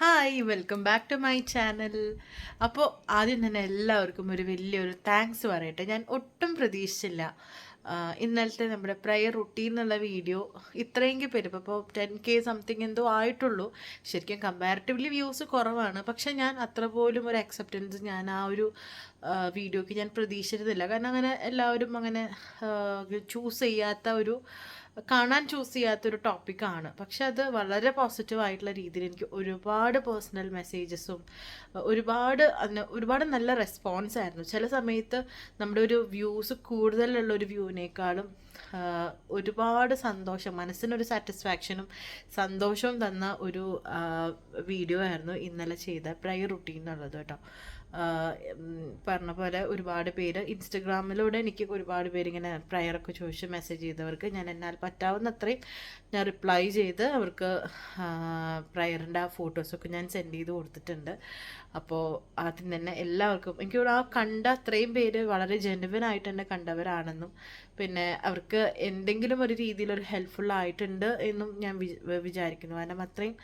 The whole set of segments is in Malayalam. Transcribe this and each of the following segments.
Hi welcome back to my channel അപ്പോൾ ആദ്യം തന്നെ എല്ലാവർക്കും ഒരു വലിയൊരു താങ്ക്സ് പറയട്ടെ. ഞാൻ ഒട്ടും പ്രതീക്ഷിച്ചില്ല. ഇന്നലത്തെ നമ്മുടെ പ്രയർ റുട്ടീൻ എന്നുള്ള വീഡിയോ ഇത്രയെങ്കിൽ പേര്. ഇപ്പോൾ ടെൻ കെ സംതിങ് എന്തോ ആയിട്ടുള്ളൂ. ശരിക്കും കമ്പാരിറ്റീവ്ലി വ്യൂസ് കുറവാണ്. പക്ഷേ ഞാൻ അത്ര പോലും ഒരു അക്സെപ്റ്റൻസ് ഞാൻ ആ ഒരു വീഡിയോക്ക് ഞാൻ പ്രതീക്ഷിച്ചിരുന്നില്ല. കാരണം അങ്ങനെ എല്ലാവരും അങ്ങനെ ചൂസ് ചെയ്യാത്ത ഒരു കാണാൻ ചൂസ് ചെയ്യാത്തൊരു ടോപ്പിക്കാണ് പക്ഷെ അത് വളരെ പോസിറ്റീവ് ആയിട്ടുള്ള രീതിയിൽ എനിക്ക് ഒരുപാട് പേഴ്സണൽ മെസ്സേജസും ഒരുപാട് അതിന് ഒരുപാട് നല്ല റെസ്പോൺസ് ആയിരുന്നു. ചില സമയത്ത് നമ്മുടെ ഒരു വ്യൂസ് കൂടുതലുള്ള ഒരു വ്യൂവിനേക്കാളും ഒരുപാട് സന്തോഷം മനസ്സിനൊരു സാറ്റിസ്ഫാക്ഷനും സന്തോഷവും തന്ന ഒരു വീഡിയോ ആയിരുന്നു ഇന്നലെ ചെയ്ത പ്രയർ റുട്ടീൻ എന്നുള്ളത് കേട്ടോ. പറഞ്ഞ പോലെ ഒരുപാട് പേര് ഇൻസ്റ്റഗ്രാമിലൂടെ എനിക്ക് ഒരുപാട് പേര് ഇങ്ങനെ പ്രയറൊക്കെ ചോദിച്ച് മെസ്സേജ് ചെയ്തവർക്ക് ഞാൻ എന്നാൽ പറ്റാവുന്ന അത്രയും ഞാൻ റിപ്ലൈ ചെയ്ത് അവർക്ക് പ്രയറിന്റെ ആ ഫോട്ടോസൊക്കെ ഞാൻ സെൻഡ് ചെയ്ത് കൊടുത്തിട്ടുണ്ട്. അപ്പോൾ ആദ്യം തന്നെ എല്ലാവർക്കും എനിക്ക് ആ കണ്ട അത്രയും പേര് വളരെ ജെനുവൻ തന്നെ കണ്ടവരാണെന്നും പിന്നെ അവർക്ക് എന്തെങ്കിലും ഒരു രീതിയിൽ ഒരു ഹെൽപ്ഫുൾ ആയിട്ടുണ്ട് എന്നും ഞാൻ വിചാരിക്കുന്നു. കാരണം അത്രയും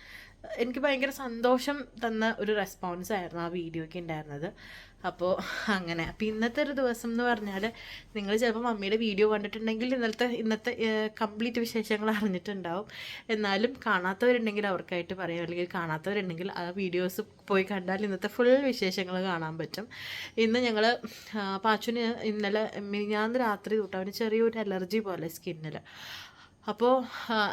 എനിക്ക് ഭയങ്കര സന്തോഷം തന്ന ഒരു റെസ്പോൺസ് ആയിരുന്നു ആ വീഡിയോയ്ക്ക് ഉണ്ടായിരുന്നത് അപ്പോൾ അങ്ങനെ. അപ്പോൾ ഇന്നത്തെ ഒരു ദിവസം എന്ന് പറഞ്ഞാൽ നിങ്ങൾ ചിലപ്പോൾ മമ്മിയുടെ വീഡിയോ കണ്ടിട്ടുണ്ടെങ്കിൽ ഇന്നത്തെ ഇന്നത്തെ കംപ്ലീറ്റ് വിശേഷങ്ങൾ അറിഞ്ഞിട്ടുണ്ടാവും. എന്നാലും കാണാത്തവരുണ്ടെങ്കിൽ അവർക്കായിട്ട് പറയാം. അല്ലെങ്കിൽ കാണാത്തവരുണ്ടെങ്കിൽ ആ വീഡിയോസ് പോയി കണ്ടാൽ ഇന്നത്തെ ഫുൾ വിശേഷങ്ങൾ കാണാൻ പറ്റും. ഇന്ന് ഞങ്ങൾ പാച്ചുന് ഇന്നലെ മിനിഞ്ഞാന്ന് രാത്രി തൊട്ട് അവന് ചെറിയൊരു അലർജി പോലെ സ്കിന്നിൽ അപ്പോൾ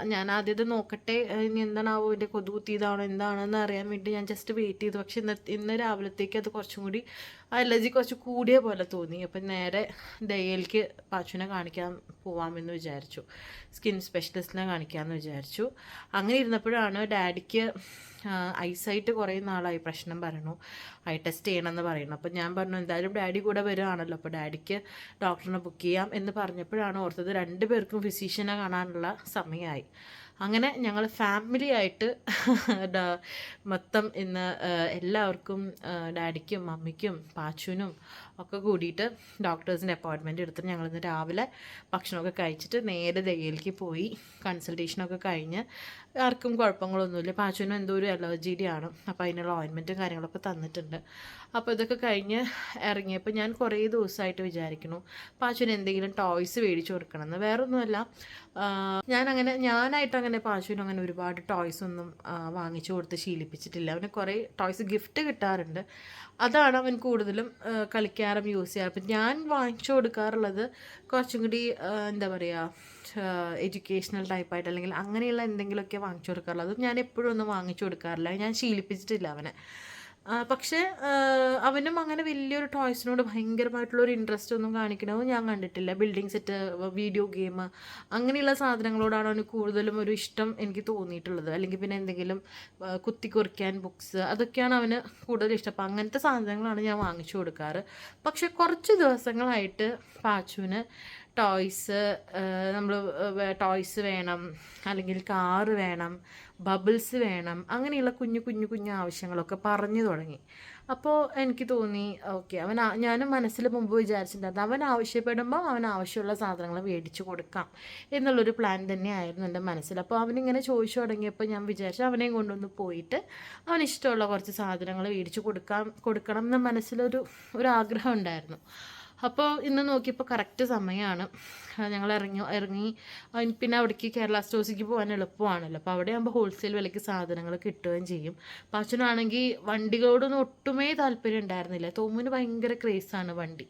ഞാൻ ആദ്യം നോക്കട്ടെ ഇനി എന്താണാവോ എന്റെ കൊതുകുത്തിയതാണോ എന്താണെന്ന് അറിയാൻ വേണ്ടി ഞാൻ ജസ്റ്റ് വെയിറ്റ് ചെയ്തു. പക്ഷെ ഇന്ന് ഇന്ന് രാവിലത്തേക്ക് അത് കുറച്ചും കൂടി അലർജി കുറച്ച് കൂടിയ പോലെ തോന്നി. അപ്പം നേരെ ദയയിലേക്ക് പാച്ചുവിനെ കാണിക്കാൻ പോവാമെന്ന് വിചാരിച്ചു. സ്കിൻ സ്പെഷ്യലിസ്റ്റിനെ കാണിക്കാമെന്ന് വിചാരിച്ചു. അങ്ങനെ ഇരുന്നപ്പോഴാണ് ഡാഡിക്ക് ഐസൈറ്റ് കുറേ നാളായി. പ്രശ്നം പറയണു ഐ ടെസ്റ്റ് ചെയ്യണമെന്ന് പറയുന്നു. അപ്പോൾ ഞാൻ പറഞ്ഞു എന്തായാലും ഡാഡി കൂടെ വരുവാണല്ലോ. അപ്പോൾ ഡാഡിക്ക് ഡോക്ടറിനെ ബുക്ക് ചെയ്യാം എന്ന് പറഞ്ഞപ്പോഴാണ് ഓർത്തത് രണ്ട് പേർക്കും ഫിസിഷ്യനെ കാണാനുള്ള സമയമായി. അങ്ങനെ ഞങ്ങൾ ഫാമിലി ആയിട്ട് മൊത്തം ഇന്ന് എല്ലാവർക്കും ഡാഡിക്കും മമ്മിക്കും പാച്ചുവിനും ഒക്കെ കൂടിയിട്ട് ഡോക്ടേഴ്സിന്റെ അപ്പോയിൻമെന്റ് എടുത്തിട്ട് ഞങ്ങൾ ഇന്ന് രാവിലെ ഭക്ഷണമൊക്കെ കഴിച്ചിട്ട് നേരെ ദയ്യയിലേക്ക് പോയി. കൺസൾട്ടേഷനൊക്കെ കഴിഞ്ഞ് ആർക്കും കുഴപ്പങ്ങളൊന്നുമില്ല. പാച്ചുവിനും എന്തോ ഒരു അലർജിയുടെ ആണ് അപ്പോൾ അതിനുള്ള ഓയിൻമെന്റും കാര്യങ്ങളൊക്കെ തന്നിട്ടുണ്ട്. അപ്പോൾ ഇതൊക്കെ കഴിഞ്ഞ് ഇറങ്ങിയപ്പോൾ ഞാൻ കുറേ ദിവസമായിട്ട് വിചാരിക്കുന്നു പാച്ചുവിന് എന്തെങ്കിലും ടോയ്സ് മേടിച്ചു കൊടുക്കണമെന്ന്. വേറെ ഒന്നുമല്ല അങ്ങനെ ഞാനായിട്ട് അങ്ങനെ പാച്ചുവിന് അങ്ങനെ ഒരുപാട് ടോയ്സ് ഒന്നും വാങ്ങിച്ചു കൊടുത്ത് ശീലിപ്പിച്ചിട്ടില്ല. അവന് കുറേ ടോയ്സ് ഗിഫ്റ്റ് കിട്ടാറുണ്ട്. അതാണ് അവൻ കൂടുതലും കളിക്കാറും യൂസ് ചെയ്യാറ്. അപ്പം ഞാൻ വാങ്ങിച്ചു കൊടുക്കാറുള്ളത് കുറച്ചും കൂടി എന്താ പറയുക എഡ്യൂക്കേഷണൽ ടൈപ്പായിട്ട് അല്ലെങ്കിൽ അങ്ങനെയുള്ള എന്തെങ്കിലുമൊക്കെ വാങ്ങിച്ചു കൊടുക്കാറുള്ളൂ. അത് ഞാൻ എപ്പോഴും ഒന്നും വാങ്ങിച്ചു കൊടുക്കാറില്ല. ഞാൻ ശീലിപ്പിച്ചിട്ടില്ല അവനെ. പക്ഷേ അവനും അങ്ങനെ വലിയൊരു ടോയ്സിനോട് ഭയങ്കരമായിട്ടുള്ള ഒരു ഇൻട്രസ്റ്റ് ഒന്നും കാണിക്കണമെന്ന് ഞാൻ കണ്ടിട്ടില്ല. ബിൽഡിംഗ് സെറ്റ് വീഡിയോ ഗെയിം അങ്ങനെയുള്ള സാധനങ്ങളോടാണ് അവന് കൂടുതലും ഒരു ഇഷ്ടം എനിക്ക് തോന്നിയിട്ടുള്ളത്. അല്ലെങ്കിൽ പിന്നെ എന്തെങ്കിലും കുത്തി കുറിക്കാൻ ബുക്സ് അതൊക്കെയാണ് അവന് കൂടുതൽ ഇഷ്ടം. അപ്പം അങ്ങനത്തെ സാധനങ്ങളാണ് ഞാൻ വാങ്ങിച്ചു കൊടുക്കാറ്. പക്ഷെ കുറച്ച് ദിവസങ്ങളായിട്ട് പാച്ചുവിന് ടോയ്സ് നമ്മൾ ടോയ്സ് വേണം അല്ലെങ്കിൽ കാറ് വേണം ബബിൾസ് വേണം അങ്ങനെയുള്ള കുഞ്ഞു കുഞ്ഞു കുഞ്ഞു ആവശ്യങ്ങളൊക്കെ പറഞ്ഞു തുടങ്ങി. അപ്പോൾ എനിക്ക് തോന്നി ഓക്കെ അവൻ ഞാനും മനസ്സിൽ മുമ്പ് വിചാരിച്ചിട്ടുണ്ടായിരുന്നു അവൻ ആവശ്യപ്പെടുമ്പോൾ അവൻ ആവശ്യമുള്ള സാധനങ്ങൾ മേടിച്ചു കൊടുക്കാം എന്നുള്ളൊരു പ്ലാൻ തന്നെയായിരുന്നു എന്റെ മനസ്സിൽ. അപ്പോൾ അവനിങ്ങനെ ചോദിച്ചു തുടങ്ങിയപ്പോൾ ഞാൻ വിചാരിച്ചു അവനെയും കൊണ്ടൊന്ന് പോയിട്ട് അവന് ഇഷ്ടമുള്ള കുറച്ച് സാധനങ്ങൾ മേടിച്ചു കൊടുക്കാം കൊടുക്കണം എന്ന മനസ്സിലൊരു ഒരു ആഗ്രഹം ഉണ്ടായിരുന്നു. അപ്പോൾ ഇന്ന് നോക്കിയപ്പോൾ കറക്റ്റ് സമയമാണ് ഞങ്ങൾ ഇറങ്ങി ഇറങ്ങി. പിന്നെ അവിടേക്ക് കേരള സ്റ്റോഴ്സിലേക്ക് പോകാൻ എളുപ്പമാണല്ലോ. അപ്പോൾ അവിടെ ആകുമ്പോൾ ഹോൾസെയിൽ വിലയ്ക്ക് സാധനങ്ങൾ കിട്ടുകയും ചെയ്യും. പാച്ചനാണെങ്കിൽ വണ്ടികളോടൊന്നും ഒട്ടുമേ താല്പര്യം ഉണ്ടായിരുന്നില്ല. തോമുന് ഭയങ്കര ക്രേസാണ് വണ്ടി.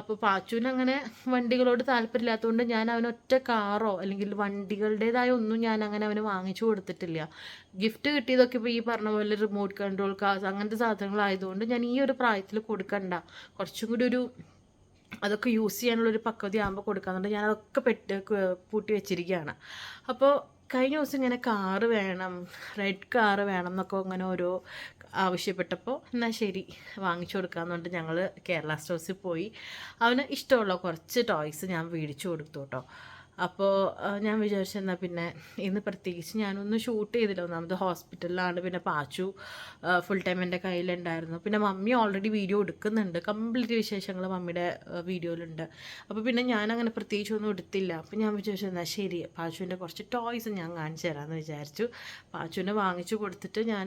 അപ്പോൾ പാച്ചുവിന് അങ്ങനെ വണ്ടികളോട് താല്പര്യമില്ലാത്തതുകൊണ്ട് ഞാൻ അവനൊറ്റ കാറോ അല്ലെങ്കിൽ വണ്ടികളുടേതായ ഒന്നും ഞാൻ അങ്ങനെ അവന് വാങ്ങിച്ചു കൊടുത്തിട്ടില്ല. ഗിഫ്റ്റ് കിട്ടിയതൊക്കെ ഇപ്പോൾ ഈ പറഞ്ഞ പോലെ റിമോട്ട് കൺട്രോൾ കാർസ് അങ്ങനത്തെ സാധനങ്ങളായതുകൊണ്ട് ഞാൻ ഈ ഒരു പ്രായത്തിൽ കൊടുക്കണ്ട. കുറച്ചും കൂടി ഒരു അതൊക്കെ യൂസ് ചെയ്യാനുള്ള ഒരു പക്വത ആകുമ്പോൾ കൊടുക്കാന്നുണ്ട്. ഞാൻ അതൊക്കെ പെട്ട് പൂട്ടി വെച്ചിരിക്കുകയാണ് അപ്പോൾ കഴിഞ്ഞ ദിവസം ഇങ്ങനെ കാറ് വേണം റെഡ് കാറ് വേണം എന്നൊക്കെ അങ്ങനെ ഓരോ ആവശ്യപ്പെട്ടപ്പോൾ എന്നാൽ ശരി വാങ്ങിച്ചു കൊടുക്കാമെന്നുണ്ട് ഞങ്ങൾ കേരള സ്റ്റോഴ്സിൽ പോയി. അവന് ഇഷ്ടമുള്ള കുറച്ച് ടോയ്സ് ഞാൻ മേടിച്ചു കൊടുത്തു കേട്ടോ അപ്പോൾ ഞാൻ വിചാരിച്ചെന്നാൽ പിന്നെ ഇന്ന് പ്രത്യേകിച്ച് ഞാനൊന്ന് ഷൂട്ട് ചെയ്തില്ല. ഒന്നാമത് ഹോസ്പിറ്റലിലാണ് പിന്നെ പാച്ചു ഫുൾ ടൈം എന്റെ കയ്യിലുണ്ടായിരുന്നു. പിന്നെ മമ്മി ഓൾറെഡി വീഡിയോ എടുക്കുന്നുണ്ട്. കംപ്ലീറ്റ് വിശേഷങ്ങൾ മമ്മിയുടെ വീഡിയോയിലുണ്ട് അപ്പോൾ പിന്നെ ഞാൻ അങ്ങനെ പ്രത്യേകിച്ച് ഒന്നും എടുത്തില്ല. അപ്പോൾ ഞാൻ വിചാരിച്ചു എന്നാൽ ശരി. പാച്ചുവിന്റെ കുറച്ച് ടോയ്സ് ഞാൻ കാണിച്ചു തരാമെന്ന് വിചാരിച്ചു. പാച്ചുവിനെ വാങ്ങിച്ചു കൊടുത്തിട്ട് ഞാൻ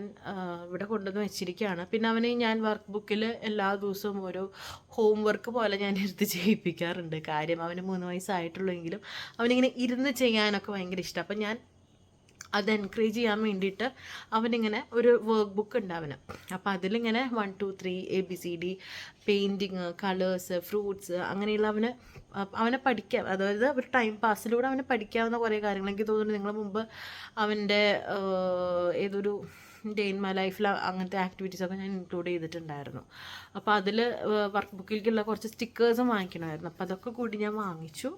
ഇവിടെ കൊണ്ടുവന്ന് വെച്ചിരിക്കുകയാണ്. പിന്നെ അവനെ ഞാൻ വർക്ക് ബുക്കിൽ എല്ലാ ദിവസവും ഓരോ ഹോം വർക്ക് പോലെ ഞാൻ എടുത്ത് ചെയ്യിപ്പിക്കാറുണ്ട്. കാര്യം അവന് മൂന്ന് വയസ്സായിട്ടുള്ളെങ്കിലും അവനിങ്ങനെ ഇരുന്ന് ചെയ്യാനൊക്കെ ഭയങ്കര ഇഷ്ടം. അപ്പം ഞാൻ അത് എൻകറേജ് ചെയ്യാൻ വേണ്ടിയിട്ട് അവനിങ്ങനെ ഒരു വർക്ക് ബുക്ക് ഉണ്ട് അവന്. അപ്പം അതിലിങ്ങനെ one two three A B C D painting colours fruits അങ്ങനെയുള്ള അവന് അവനെ പഠിക്കാം. അതായത് ഒരു ടൈം പാസിലൂടെ അവനെ പഠിക്കാവുന്ന കുറേ കാര്യങ്ങൾ. എനിക്ക് തോന്നുന്നു നിങ്ങൾ മുമ്പ് അവന്റെ ഏതൊരു ഡേ ഇൻ മൈ ലൈഫിൽ അങ്ങനത്തെ ആക്ടിവിറ്റീസൊക്കെ ഞാൻ ഇൻക്ലൂഡ് ചെയ്തിട്ടുണ്ടായിരുന്നു. അപ്പോൾ അതിൽ വർക്ക് ബുക്കിലേക്കുള്ള കുറച്ച് സ്റ്റിക്കേഴ്സും വാങ്ങിക്കണമായിരുന്നു. അപ്പോൾ അതൊക്കെ കൂടി ഞാൻ വാങ്ങിച്ചു.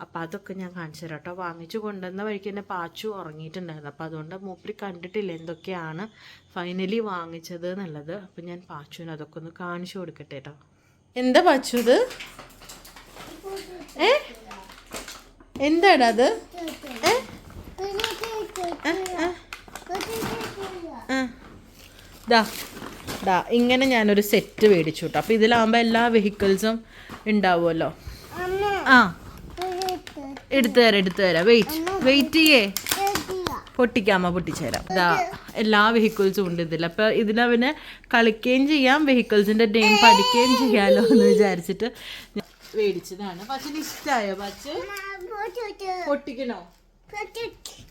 അപ്പോൾ അതൊക്കെ ഞാൻ കാണിച്ചു തരാം കേട്ടോ വാങ്ങിച്ചു കൊണ്ടുവന്ന വഴിക്ക് തന്നെ പാച്ചു ഉറങ്ങിയിട്ടുണ്ടായിരുന്നു. അപ്പോൾ അതുകൊണ്ട് മൂപ്പര് കണ്ടിട്ടില്ല എന്തൊക്കെയാണ് ഫൈനലി വാങ്ങിച്ചത് എന്നുള്ളത്. അപ്പോൾ ഞാൻ പാച്ചുവിന് അതൊക്കെ ഒന്ന് കാണിച്ചു കൊടുക്കട്ടെ കേട്ടോ എന്താ പാച്ചു ഇത് ഏ? എന്താടാ അത്? ഏ? ആ. ആ. ദാ ദാ ഇങ്ങനെ ഞാനൊരു സെറ്റ് മേടിച്ചു കേട്ടോ അപ്പോൾ ഇതിലാകുമ്പോൾ എല്ലാ വെഹിക്കിൾസും ഉണ്ടാവുമല്ലോ. ആ എടുത്തു തരാം എടുത്തു തരാം. വെയിറ്റ് വെയിറ്റ് ചെയ്യേ. പൊട്ടിക്കാമ പൊട്ടിച്ചു തരാം. ഇതാ എല്ലാ വെഹിക്കിൾസും ഉണ്ട് ഇതിൽ അപ്പോൾ ഇതിലവന് കളിക്കുകയും ചെയ്യാം വെഹിക്കിൾസിന്റെ ഡെയിം പഠിക്കുകയും ചെയ്യാമല്ലോ എന്ന് വിചാരിച്ചിട്ട് മേടിച്ചതാണ്. പച്ചന് ഇഷ്ടമായോ പച്ച പൊട്ടിക്കണോ?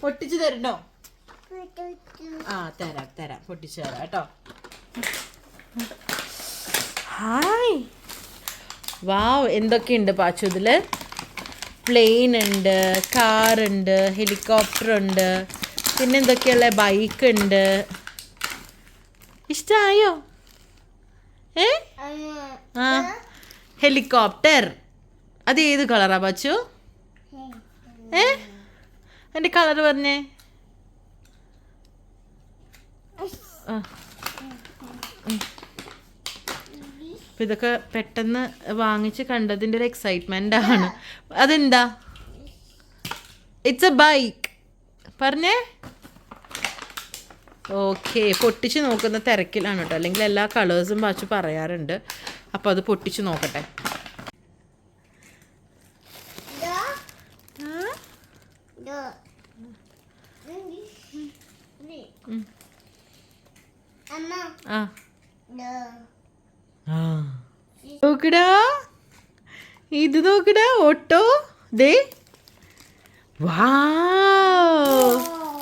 പൊട്ടിച്ചു തരണോ? ആ തരാം തരാം. പൊട്ടിച്ചു തരാം കേട്ടോ. ഹായ്. വാവ് എന്തൊക്കെയുണ്ട് പാച്ചു ഇതിൽ പ്ലെയിൻ ഉണ്ട് കാർ ഉണ്ട് ഹെലികോപ്റ്റർ ഉണ്ട് പിന്നെ എന്തൊക്കെയുള്ള ബൈക്ക് ഉണ്ട്? ഇഷ്ടമായോ ഏ? ആ ഹെലികോപ്റ്റർ. അത് ഏത് കളറാ പാച്ചു? ഏ? എന്റെ കളർ പറഞ്ഞേ ആ അപ്പം ഇതൊക്കെ പെട്ടെന്ന് വാങ്ങിച്ച് കണ്ടതിന്റെ ഒരു എക്സൈറ്റ്മെന്റ് ആണ്. അതെന്താ? ഇറ്റ്സ് എ ബൈക്ക് പറഞ്ഞേ? ഓക്കെ പൊട്ടിച്ച് നോക്കുന്ന തിരക്കിലാണ് കേട്ടോ. അല്ലെങ്കിൽ എല്ലാ കളേഴ്സും വാച്ച് പറയാറുണ്ട്. അപ്പോൾ അത് പൊട്ടിച്ച് നോക്കട്ടെ. ആ ആ. നോക്കടാ. ഇത് നോക്കടാ ഓട്ടോ. ദേ. വാ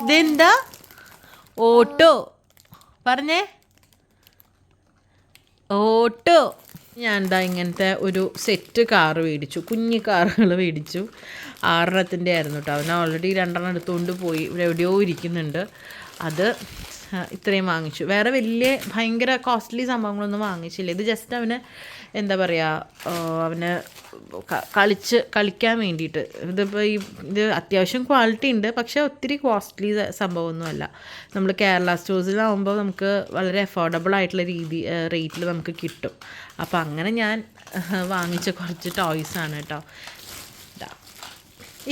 ഇതെന്താ? ഓട്ടോ. പറഞ്ഞേ. ഓട്ടോ. ഞാൻ എന്താ ഇങ്ങനത്തെ ഒരു സെറ്റ് കാറ് മേടിച്ചു. കുഞ്ഞു കാറുകൾ മേടിച്ചു. ആറെണ്ണത്തിന്റെ ആയിരുന്നു കേട്ടോ. അവൻ ഓൾറെഡി രണ്ടെണ്ണം എടുത്തുകൊണ്ട് പോയി. ഇവിടെ എവിടെയോ ഇരിക്കുന്നുണ്ട്. അത് ഇത്രയും വാങ്ങിച്ചു. വേറെ വലിയ ഭയങ്കര കോസ്റ്റ്ലി സംഭവങ്ങളൊന്നും വാങ്ങിച്ചില്ല. ഇത് ജസ്റ്റ് അവന് എന്താ പറയുക അവന് കളിച്ച് കളിക്കാൻ വേണ്ടിയിട്ട്. ഇതിപ്പോൾ ഈ ഇത് അത്യാവശ്യം ക്വാളിറ്റി ഉണ്ട്. പക്ഷേ ഒത്തിരി കോസ്റ്റ്ലി സംഭവമൊന്നുമല്ല. നമ്മൾ കേരള സ്റ്റോഴ്സിലാവുമ്പോൾ നമുക്ക് വളരെ അഫോർഡബിൾ ആയിട്ടുള്ള രീതി റേറ്റിൽ നമുക്ക് കിട്ടും. അപ്പോൾ അങ്ങനെ ഞാൻ വാങ്ങിച്ച കുറച്ച് ടോയ്സാണ് കേട്ടോ.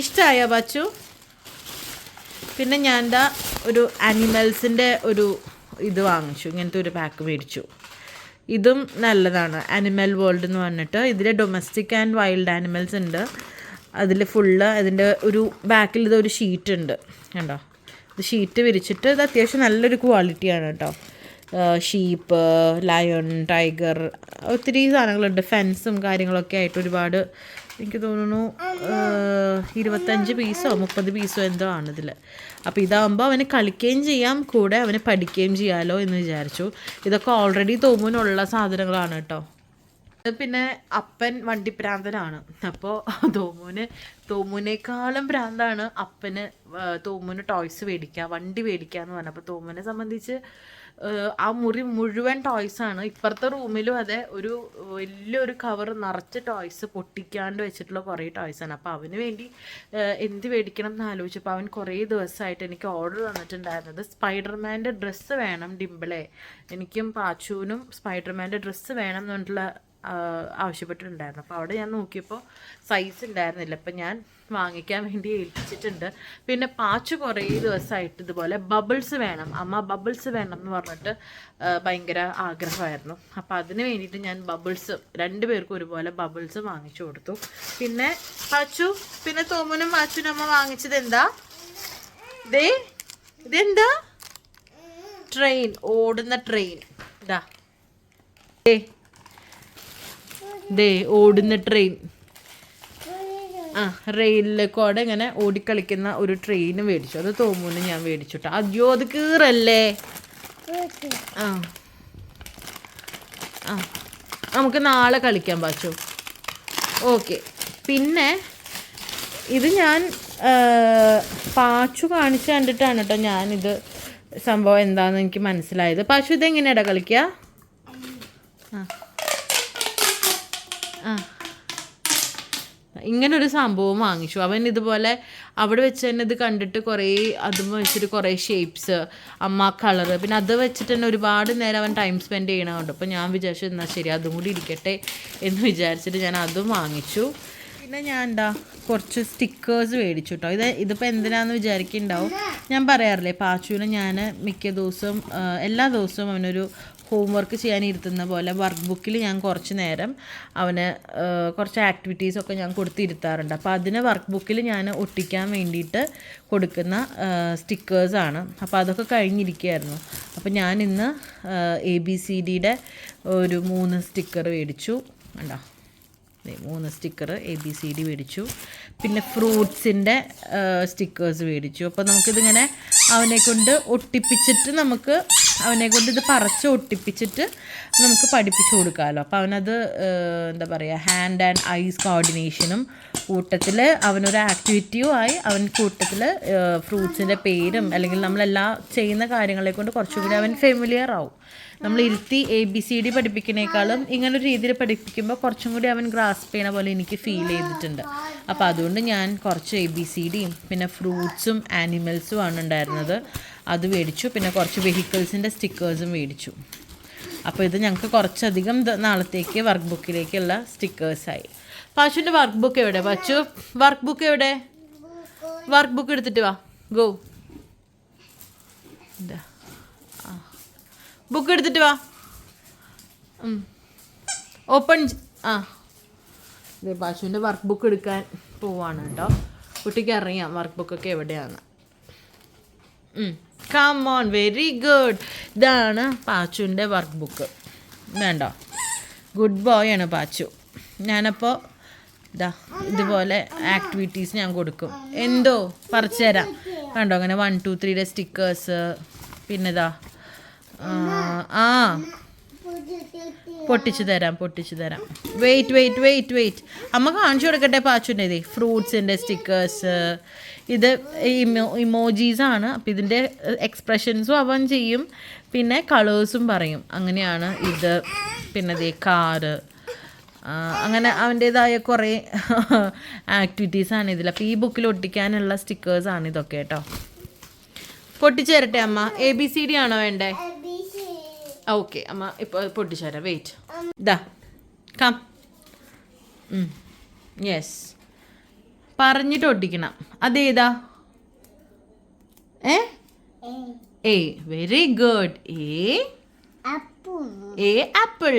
ഇഷ്ടമായോ ബച്ചു? പിന്നെ ഞാൻ എന്താ ഒരു ആനിമൽസിന്റെ ഒരു ഇത് വാങ്ങിച്ചു. ഇങ്ങനത്തെ ഒരു പാക്ക് മേടിച്ചു. ഇതും നല്ലതാണ്. ആനിമൽ വേൾഡ് എന്ന് പറഞ്ഞിട്ട് ഇതിൽ ഡൊമസ്റ്റിക് ആൻഡ് വൈൽഡ് ആനിമൽസ് ഉണ്ട്. അതിൽ ഫുള്ള് അതിന്റെ ഒരു ബാക്കിൽ ഇതൊരു ഷീറ്റ് ഉണ്ട്. കണ്ടോ? ഇത് ഷീറ്റ് വിരിച്ചിട്ട് ഇത് അത്യാവശ്യം നല്ലൊരു ക്വാളിറ്റിയാണ് കേട്ടോ. ഷീപ്പ് ലയൺ ടൈഗർ ഒത്തിരി സാധനങ്ങളുണ്ട്. ഫെൻസും കാര്യങ്ങളൊക്കെ ആയിട്ട് ഒരുപാട് എനിക്ക് തോന്നുന്നു ഇരുപത്തഞ്ച് പീസോ മുപ്പത് പീസോ എന്തോ ആണ് ഇതിൽ അപ്പോൾ ഇതാകുമ്പോൾ അവന് കളിക്കുകയും ചെയ്യാം കൂടെ അവന് പഠിക്കുകയും ചെയ്യാമല്ലോ എന്ന് വിചാരിച്ചു. ഇതൊക്കെ ഓൾറെഡി തോമുനുള്ള സാധനങ്ങളാണ് കേട്ടോ. പിന്നെ അപ്പൻ വണ്ടിപ്രാന്തനാണ് അപ്പോൾ തോമുന് തോമുനേക്കാളും പ്രാന്താണ് അപ്പന് തോമുന് ടോയ്സ് മേടിക്കുക വണ്ടി മേടിക്കുക എന്ന് പറഞ്ഞപ്പോൾ തോമുനെ സംബന്ധിച്ച് ആ, മുറി മുഴുവൻ ടോയ്സാണ് ഇപ്പുറത്തെ റൂമിലും അതെ ഒരു വലിയൊരു കവർ നിറച്ച് ടോയ്സ് പൊട്ടിക്കാണ്ട് വെച്ചിട്ടുള്ള കുറേ ടോയ്സാണ് അപ്പോൾ അവന് വേണ്ടി എന്ത് മേടിക്കണം എന്ന് ആലോചിച്ചപ്പോൾ അവൻ കുറേ ദിവസമായിട്ട് എനിക്ക് ഓർഡർ തന്നിട്ടുണ്ടായിരുന്നത് സ്പൈഡർമാന്റെ ഡ്രസ്സ് വേണം ഡിംപിളെ എനിക്കും പാച്ചുവിനും സ്പൈഡർമാന്റെ ഡ്രസ്സ് വേണം എന്ന് പറഞ്ഞിട്ടുള്ള ആ, ആവശ്യപ്പെട്ടിട്ടുണ്ടായിരുന്നു. അപ്പോൾ അവിടെ ഞാൻ നോക്കിയപ്പോൾ സൈസ് ഉണ്ടായിരുന്നില്ല. അപ്പം ഞാൻ വാങ്ങിക്കാൻ വേണ്ടി ഏൽപ്പിച്ചിട്ടുണ്ട്. പിന്നെ പാച്ചു കുറേ ദിവസമായിട്ട് ഇതുപോലെ ബബിൾസ് വേണം. അമ്മ ബബിൾസ് വേണം എന്ന് പറഞ്ഞിട്ട് ഭയങ്കര ആഗ്രഹമായിരുന്നു. അപ്പോൾ അതിന് വേണ്ടിയിട്ട് ഞാൻ ബബിൾസ് രണ്ട് പേർക്കും ഒരുപോലെ ബബിൾസ് വാങ്ങിച്ചു കൊടുത്തു. പിന്നെ പാച്ചു പിന്നെ തോമനും പാച്ചുനും അമ്മ വാങ്ങിച്ചത് എന്താ? ദേ ഇതെന്താ? ട്രെയിൻ ഓടുന്ന ട്രെയിൻ ഇതാ. ദേ ദേ ഓടുന്ന ട്രെയിൻ ആ റെയിലിൽ കൂടെ ഇങ്ങനെ ഓടിക്കളിക്കുന്ന ഒരു ട്രെയിൻ മേടിച്ചു. അത് തോമൂന്ന് ഞാൻ മേടിച്ചിട്ട് അയ്യോ അത് കീറല്ലേ? ആ. ആ. നമുക്ക് നാളെ കളിക്കാൻ പാച്ചു ഓക്കെ. പിന്നെ ഇത് ഞാൻ പാച്ചു കാണിച്ചു കണ്ടിട്ടാണ് കേട്ടോ ഞാനിത് സംഭവം എന്താണെന്ന് എനിക്ക് മനസ്സിലായത്. പാച്ചു ഇതെങ്ങനെയാടാ കളിക്കുക ഇങ്ങനൊരു സംഭവം വാങ്ങിച്ചു. അവൻ ഇതുപോലെ അവിടെ വെച്ച് തന്നെ ഇത് കണ്ടിട്ട് കുറേ അതും വെച്ചിട്ട് കുറേ ഷേപ്സ് അമ്മ കളറ് പിന്നെ അത് വെച്ചിട്ട് തന്നെ ഒരുപാട് നേരം അവൻ ടൈം സ്പെൻഡ് ചെയ്യണമുണ്ട് അപ്പോൾ ഞാൻ വിചാരിച്ചു എന്നാൽ ശരി അതും കൂടി ഇരിക്കട്ടെ എന്ന് വിചാരിച്ചിട്ട് ഞാൻ അതും വാങ്ങിച്ചു. പിന്നെ ഞാൻ എന്താ കുറച്ച് സ്റ്റിക്കേഴ്സ് മേടിച്ചു കേട്ടോ ഇത് ഇതിപ്പോൾ എന്തിനാന്ന് വിചാരിക്കുന്നുണ്ടാവും? ഞാൻ പറയാറില്ലേ പാച്ചുവിനെ ഞാൻ മിക്ക ദിവസവും എല്ലാ ദിവസവും അവനൊരു ഹോംവർക്ക് ചെയ്യാൻ ഇരുത്തുന്ന പോലെ വർക്ക് ബുക്കിൽ ഞാൻ കുറച്ച് നേരം അവന് കുറച്ച് ആക്ടിവിറ്റീസൊക്കെ ഞാൻ കൊടുത്തിരുത്താറുണ്ട്. അപ്പോൾ അതിന് വർക്ക് ബുക്കിൽ ഞാൻ ഒട്ടിക്കാൻ വേണ്ടിയിട്ട് കൊടുക്കുന്ന സ്റ്റിക്കേഴ്സാണ് അപ്പോൾ അതൊക്കെ കഴിഞ്ഞിരിക്കുകയായിരുന്നു. അപ്പോൾ ഞാൻ ഇന്ന് എ ബി സി ഡിയുടെ ഒരു മൂന്ന് സ്റ്റിക്കർ മേടിച്ചു. കണ്ടോ? ദേ മൂന്ന് sticker A B C D മേടിച്ചു. പിന്നെ ഫ്രൂട്ട്സിന്റെ സ്റ്റിക്കേഴ്സ് മേടിച്ചു. അപ്പോൾ നമുക്കിതിങ്ങനെ അവനെ കൊണ്ട് ഒട്ടിപ്പിച്ചിട്ട് നമുക്ക് അവനെ കൊണ്ട് ഇത് പറിച്ച് ഒട്ടിപ്പിച്ചിട്ട് നമുക്ക് പഠിപ്പിച്ചു കൊടുക്കാമല്ലോ അപ്പോൾ അവനത് എന്താ പറയുക ഹാൻഡ് ആൻഡ് ഐസ് കോർഡിനേഷനും കൂട്ടത്തിൽ അവനൊരു ആക്ടിവിറ്റിയും ആയി അവൻ കൂട്ടത്തിൽ ഫ്രൂട്ട്സിന്റെ പേരും അല്ലെങ്കിൽ നമ്മളെല്ലാ ചെയ്യുന്ന കാര്യങ്ങളെ കൊണ്ട് കുറച്ചും കൂടി അവൻ ഫെമിലിയർ ആവും. നമ്മൾ ഇരുത്തി എ ബി സി ഡി പഠിപ്പിക്കുന്നേക്കാളും ഇങ്ങനൊരു രീതിയിൽ പഠിപ്പിക്കുമ്പോൾ കുറച്ചും കൂടി അവൻ ഗ്രാസ്പ് ചെയ്യണ പോലെ എനിക്ക് ഫീൽ ചെയ്തിട്ടുണ്ട്. അപ്പോൾ അതുകൊണ്ട് ഞാൻ കുറച്ച് എ ബി സി ഡിയും പിന്നെ ഫ്രൂട്ട്സും ആനിമൽസും ആണ് ഉണ്ടായിരുന്നത്. അത് മേടിച്ചു. പിന്നെ കുറച്ച് വെഹിക്കിൾസിന്റെ സ്റ്റിക്കേഴ്സും മേടിച്ചു. അപ്പോൾ ഇത് ഞങ്ങൾക്ക് കുറച്ചധികം നാളത്തേക്ക് വർക്ക് ബുക്കിലേക്കുള്ള സ്റ്റിക്കേഴ്സായി പാച്ചുവിന്റെ വർക്ക് ബുക്ക് എവിടെ? പാച്ചു വർക്ക് ബുക്ക് എവിടെ? വർക്ക് ബുക്ക് എടുത്തിട്ട് വാ. ഗോ ബുക്ക് എടുത്തിട്ട് വാ. ഓപ്പൺ ആ. ഇത് പാശുവിന്റെ വർക്ക് ബുക്ക് എടുക്കാൻ പോവാണ് കേട്ടോ. കുട്ടിക്ക് അറിയാം വർക്ക് ബുക്കൊക്കെ എവിടെയാണ് കം ഓൺ വെരി ഗുഡ് ഇതാണ് പാച്ചുവിന്റെ വർക്ക് ബുക്ക് വേണ്ടോ. ഗുഡ് ബോയ് ആണ് പാച്ചു. ഞാനപ്പോൾ ഇതാ ഇതുപോലെ ആക്ടിവിറ്റീസ് ഞാൻ കൊടുക്കും. എന്തോ? പറിച്ചു തരാം. കണ്ടോ? അങ്ങനെ വൺ ടു ത്രീയുടെ സ്റ്റിക്കേഴ്സ് പിന്നെ ഇതാ ആ, പൊട്ടിച്ചു തരാം പൊട്ടിച്ചു തരാം. വെയിറ്റ് വെയിറ്റ് വെയിറ്റ് വെയിറ്റ് അമ്മ കാണിച്ചു കൊടുക്കട്ടെ പാച്ചുന്റെ ഇതേ. ഫ്രൂട്ട്സിന്റെ സ്റ്റിക്കേഴ്സ് ഇത് ഇമോ ഇമോജീസാണ് അപ്പം ഇതിന്റെ എക്സ്പ്രഷൻസും അവൻ ചെയ്യും. പിന്നെ കളേഴ്സും പറയും. അങ്ങനെയാണ് ഇത്. പിന്നെ ദേ കാറ് അങ്ങനെ അവന്റേതായ കുറേ ആക്ടിവിറ്റീസാണ് ഇതിൽ അപ്പോൾ ഈ ബുക്കിൽ ഒട്ടിക്കാനുള്ള സ്റ്റിക്കേഴ്സാണ് ഇതൊക്കെ കേട്ടോ. പൊട്ടിച്ചു തരട്ടെ അമ്മ? എ ബി സി ഡി ആണോ വേണ്ടേ? ഓക്കെ അമ്മ ഇപ്പോൾ പൊട്ടിച്ചു തരാം വെയിറ്റ് ദാ കം യെസ് പറഞ്ഞിട്ട് ഒട്ടിക്കണം അതേതാ? ഏ? A very good A A apple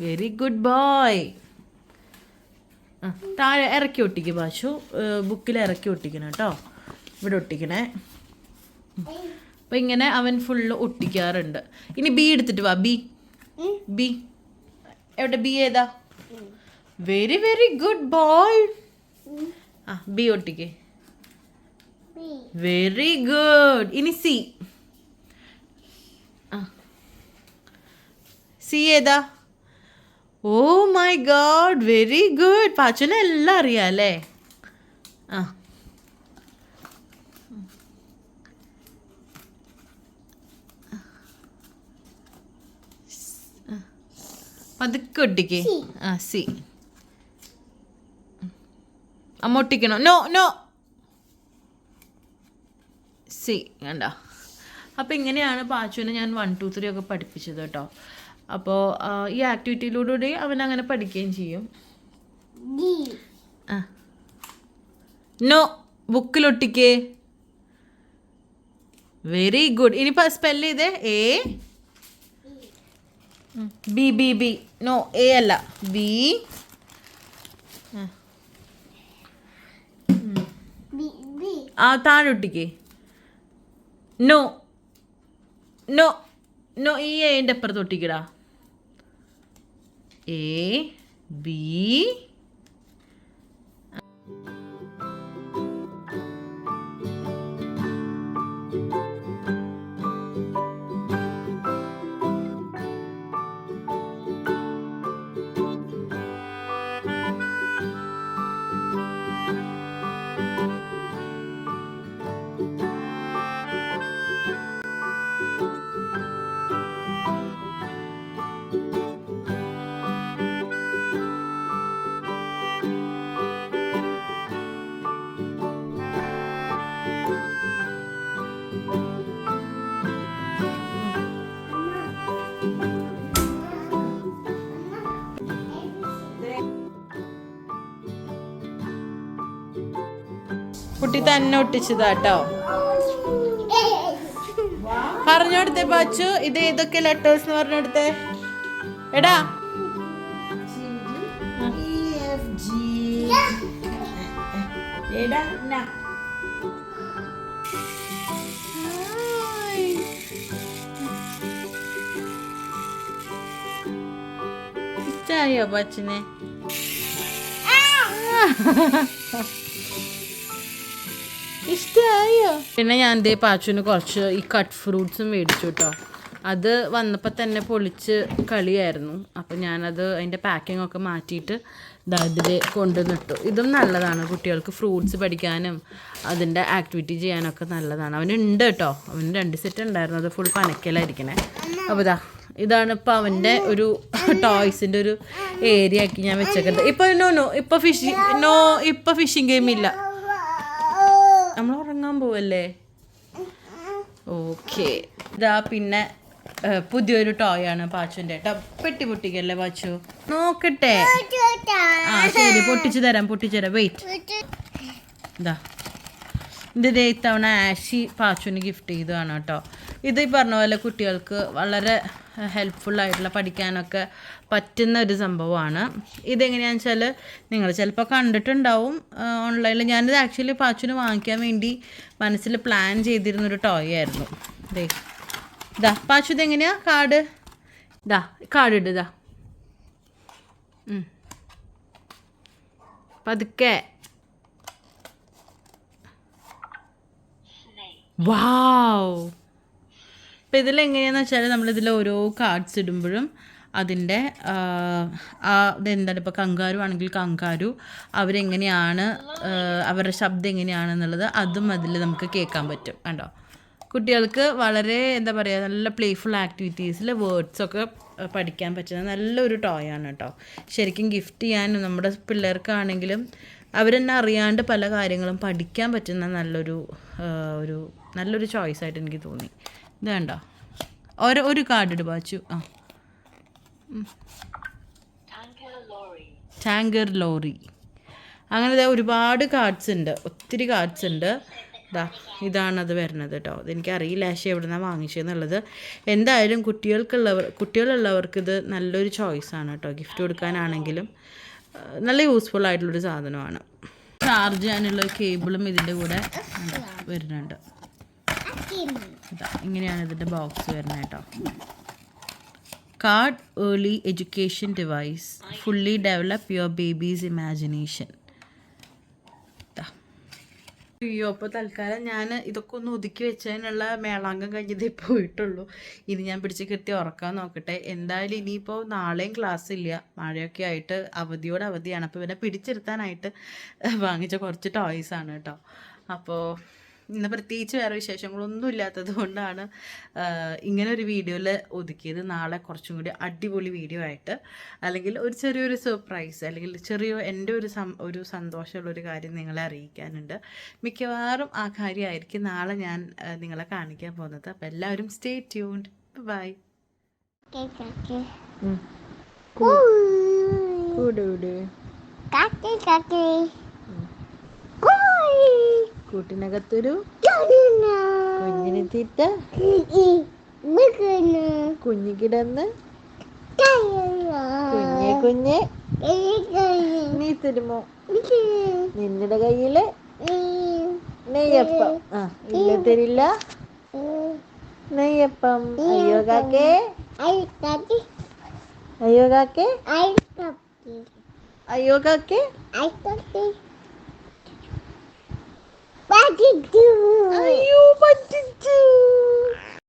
very good boy താഴെ ഇറക്കി ഒട്ടിക്കും പാശു ബുക്കിൽ ഇറക്കി ഒട്ടിക്കണം കേട്ടോ. ഇവിടെ ഒട്ടിക്കണേ. അപ്പം ഇങ്ങനെ അവൻ ഫുള്ള് ഒട്ടിക്കാറുണ്ട്. ഇനി ബി എടുത്തിട്ട് വാ ബി ബി എവിടെ ബി ഏതാ? വെരി വെരി ഗുഡ് ബോയ് ആ ബി ഒട്ടിക്കേ. വെരി ഗുഡ് ഇനി സി സി ഏതാ? Oh my God very good. പാച്ചനെ എല്ലാം അറിയാം അല്ലേ? ആ. പതുക്കെ ഒട്ടിക്കേ. ആ സി അമ്മ ഒട്ടിക്കണോ നോ നോ സി വേണ്ട അപ്പം ഇങ്ങനെയാണ് പാച്ചുവിനെ ഞാൻ വൺ ടു ത്രീ ഒക്കെ പഠിപ്പിച്ചത് കേട്ടോ. അപ്പോൾ ഈ ആക്ടിവിറ്റിയിലൂടെ അവൻ അങ്ങനെ പഠിക്കുകയും ചെയ്യും. ആ. നോ ബുക്കിലൊട്ടിക്കേ വെരി ഗുഡ് ഇനിയിപ്പോൾ സ്പെല്ല് ചെയ്തേ? A B B B no A അല്ല. ബി ആ താഴൊട്ടിക്കേ. നോ. നോ. നോ ഈ എന്റെ അപ്പുറത്ത് ഒട്ടിക്കടാ എ ബി കുട്ടി തന്നെ ഒട്ടിച്ചതാട്ടോ പറഞ്ഞോടുത്തേ പാച്ചു ഇത് ഏതൊക്കെ ലെറ്റേഴ്സ് എന്ന് പറഞ്ഞെടുത്തേ എടാ എടാ ന. ഹായ്. ഇഷ്ടായോ പാച്ചിനെ ഇഷ്ടമായോ പിന്നെ ഞാൻ ദേ പാച്ചുവിന് കുറച്ച് ഈ കട്ട് ഫ്രൂട്ട്സും മേടിച്ചു കേട്ടോ അത് വന്നപ്പോൾ തന്നെ പൊളിച്ച് കളിയായിരുന്നു. അപ്പം ഞാനത് അതിന്റെ പാക്കിംഗ് ഒക്കെ മാറ്റിയിട്ട് ഇതിൽ കൊണ്ടുവന്നിട്ടു. ഇതും നല്ലതാണ് കുട്ടികൾക്ക് ഫ്രൂട്ട്സ് പഠിക്കാനും അതിന്റെ ആക്ടിവിറ്റി ചെയ്യാനൊക്കെ നല്ലതാണ്. അവനുണ്ട് കേട്ടോ അവന് രണ്ട് സെറ്റ് ഉണ്ടായിരുന്നു. അത് ഫുൾ പനക്കലായിരിക്കണേ. അപ്പോൾ ഇതാ ഇതാണ് ഇപ്പോൾ അവന്റെ ഒരു ടോയ്സിന്റെ ഒരു ഏരിയ ആക്കി ഞാൻ വെച്ചേക്കുന്നത് ഇപ്പോൾ നോ നോ ഇപ്പോൾ ഫിഷിങ് നോ ഇപ്പോൾ ഫിഷിംഗ് ഗെയിം ഇല്ല. നമ്മൾ ഉറങ്ങാൻ പോവല്ലേ? ഓക്കെ. ഇതാ പിന്നെ പുതിയൊരു ടോയ് ആണ് പാച്ചുവിന്റെ കേട്ടോ പെട്ടി പൊട്ടിക്കല്ലേ പാച്ചു? നോക്കട്ടെ. ആ ശരി പൊട്ടിച്ചു തരാം പൊട്ടിച്ചു തരാം. വെയിറ്റ് ഇതാ. ഇത് ദേ ഇത്തവണ ആഷി പാച്ചുവിന് ഗിഫ്റ്റ് ചെയ്തതാണ് കേട്ടോ ഇത് ഈ പറഞ്ഞ പോലെ കുട്ടികൾക്ക് വളരെ ഹെൽപ്ഫുൾ ആയിട്ടുള്ള പഠിക്കാനൊക്കെ പറ്റുന്ന ഒരു സംഭവമാണ്. ഇതെങ്ങനെയാണെന്ന് വെച്ചാൽ നിങ്ങൾ ചിലപ്പോൾ കണ്ടിട്ടുണ്ടാവും ഓൺലൈനിൽ ഞാനിത് ആക്ച്വലി പാച്ചുവിന് വാങ്ങിക്കാൻ വേണ്ടി മനസ്സിൽ പ്ലാൻ ചെയ്തിരുന്നൊരു ടോയ് ആയിരുന്നു. ദേ ഇതാ പാച്ചു ഇതെങ്ങനെയാ? കാർഡ് ഇതാ കാർഡ് ഇട് ഇതാ. പതുക്കെ. വാവ് അപ്പം ഇതിലെങ്ങനെയാണെന്ന് വെച്ചാൽ നമ്മളിതിൽ ഓരോ കാർഡ്സ് ഇടുമ്പോഴും അതിന്റെ ഇതെന്താണ് ഇപ്പോൾ കങ്കാരു ആണെങ്കിൽ കങ്കാരു അവരെങ്ങനെയാണ് അവരുടെ ശബ്ദം എങ്ങനെയാണെന്നുള്ളത് അതും അതിൽ നമുക്ക് കേൾക്കാൻ പറ്റും കണ്ടോ? കുട്ടികൾക്ക് വളരെ എന്താ പറയുക നല്ല പ്ലേഫുൾ ആക്ടിവിറ്റീസിൽ വേർഡ്സൊക്കെ പഠിക്കാൻ പറ്റുന്ന നല്ലൊരു ടോയ് ആണ് കേട്ടോ. ശരിക്കും ഗിഫ്റ്റ് ചെയ്യാനും നമ്മുടെ പിള്ളേർക്കാണെങ്കിലും അവരെന്നെ അറിയാണ്ട് പല കാര്യങ്ങളും പഠിക്കാൻ പറ്റുന്ന നല്ലൊരു ഒരു നല്ലൊരു ചോയ്സ് ആയിട്ട് എനിക്ക് തോന്നി. ഇത് വേണ്ട ഒരു ഒരു കാർഡ് ഇട് വാച്ചു ആ. ടാങ്കർ ലോറി അങ്ങനെ ഒരുപാട് കാർഡ്സ് ഉണ്ട്. ഒത്തിരി കാർഡ്സ് ഉണ്ട്. ഇതാ ഇതാണത് വരുന്നത് കേട്ടോ അതെനിക്ക് അറിയില്ല ആശ എവിടെ നിന്നാണ് വാങ്ങിച്ചതെന്നുള്ളത് എന്തായാലും കുട്ടികൾക്കുള്ളവർ കുട്ടികളുള്ളവർക്ക് ഇത് നല്ലൊരു ചോയ്സാണ് കേട്ടോ ഗിഫ്റ്റ് കൊടുക്കാനാണെങ്കിലും നല്ല യൂസ്ഫുൾ ആയിട്ടുള്ളൊരു സാധനമാണ്. ചാർജ് ചെയ്യാനുള്ള കേബിളും ഇതിന്റെ കൂടെ വരുന്നുണ്ട്. ഇതാ ഇങ്ങനെയാണ് ഇതിന്റെ ബോക്സ് വരുന്നത് കേട്ടോ. Card early education device fully develop your baby's imagination അയ്യോ അപ്പോൾ തൽക്കാലം ഞാൻ ഇതൊക്കെ ഒന്ന് ഒതുക്കി വെച്ചതിനുള്ള മേളാങ്കം കഴിഞ്ഞതേ പോയിട്ടുള്ളൂ. ഇനി ഞാൻ പിടിച്ച് കിട്ടി ഉറക്കാൻ നോക്കട്ടെ. എന്തായാലും ഇനിയിപ്പോൾ നാളെയും ക്ലാസ് ഇല്ല. മഴയൊക്കെ ആയിട്ട് അവധിയോട് അവധിയാണ്. അപ്പോൾ ഇവനെ പിടിച്ചിരുത്താനായിട്ട് വാങ്ങിച്ച കുറച്ച് ടോയ്സ് ആണ് കേട്ടോ. അപ്പോൾ ഇന്ന് പ്രത്യേകിച്ച് വേറെ വിശേഷങ്ങളൊന്നും ഇല്ലാത്തത് കൊണ്ടാണ് ഇങ്ങനെ ഒരു വീഡിയോയിൽ ഒതുക്കിയത്. നാളെ കുറച്ചും കൂടി അടിപൊളി വീഡിയോ ആയിട്ട്. അല്ലെങ്കിൽ ഒരു ചെറിയൊരു സർപ്രൈസ് അല്ലെങ്കിൽ ചെറിയ എന്റെ ഒരു സം ഒരു സന്തോഷമുള്ള ഒരു കാര്യം നിങ്ങളെ അറിയിക്കാനുണ്ട്. മിക്കവാറും ആ കാര്യമായിരിക്കും നാളെ ഞാൻ നിങ്ങളെ കാണിക്കാൻ പോകുന്നത്. അപ്പോൾ എല്ലാവരും സ്റ്റേ ട്യൂൺഡ് ബൈ കൂടെ കൂടെ കാക്കേ കൂട് കൂട്ടിനകത്തൊരു കുഞ്ഞിന് തീറ്റ. കുഞ്ഞു കിടന്ന് കുഞ്ഞെ കുഞ്ഞെ. നീ തരുമോ? നിന്നുടെ കയ്യിൽ നെയ്യപ്പം. ആ ഇല്ല തരില്ല. നെയ്യപ്പം. അയ്യോ കാക്കേ. അയ്യോ കാക്കേ. അയ്യോ കാക്കേ. What did you do? Ayo, what do?